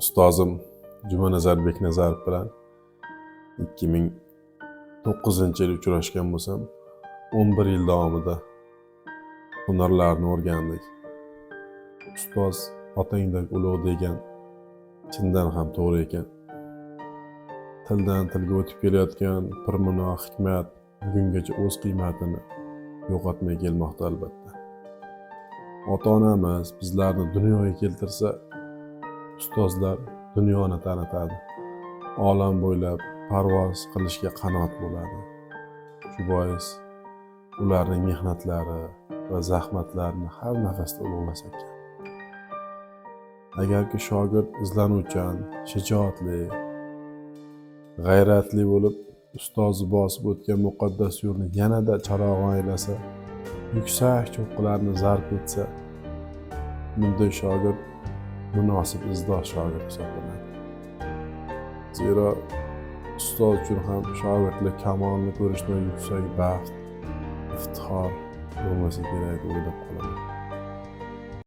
ustozim jumanazar beknazarov bilan ikki ming to'qqizinchi yil uchrashgan bo'lsam o'n bir yil davomida hunarlarni o'rgandik. Ustoz otangdek ulug' degan chindan ham to'g'ri ekan. Tildan tilga o'tib kelayotgan pirmino hikmat bugungacha o'z qiymatini yo'qotmay kelmoqda albatta. Ota onamiz bizlarni dunyoga keltirsa ustozlar dunyoni tanitadi. Olam bo'ylab parvoz qilishga qanot bo'ladi? Shu bois ularning mehnatlari va zahmatlarini har nafasda ulug'lasak ekan agarki shogird izlanuvchan shijoatli g'ayratli bo'lib ustozi bosib o'tgan muqaddas yo'lni yanada charog'on aylasa yuksak cho'qqilarni zarb etsa bunday shogird munosib izdosh shogird hisoblanadi zero ustoz uchun ham shogirdlik kamolini ko'rishdan yuksak baxt iftixor bo'lmasa kerak deb o'ylab qolaman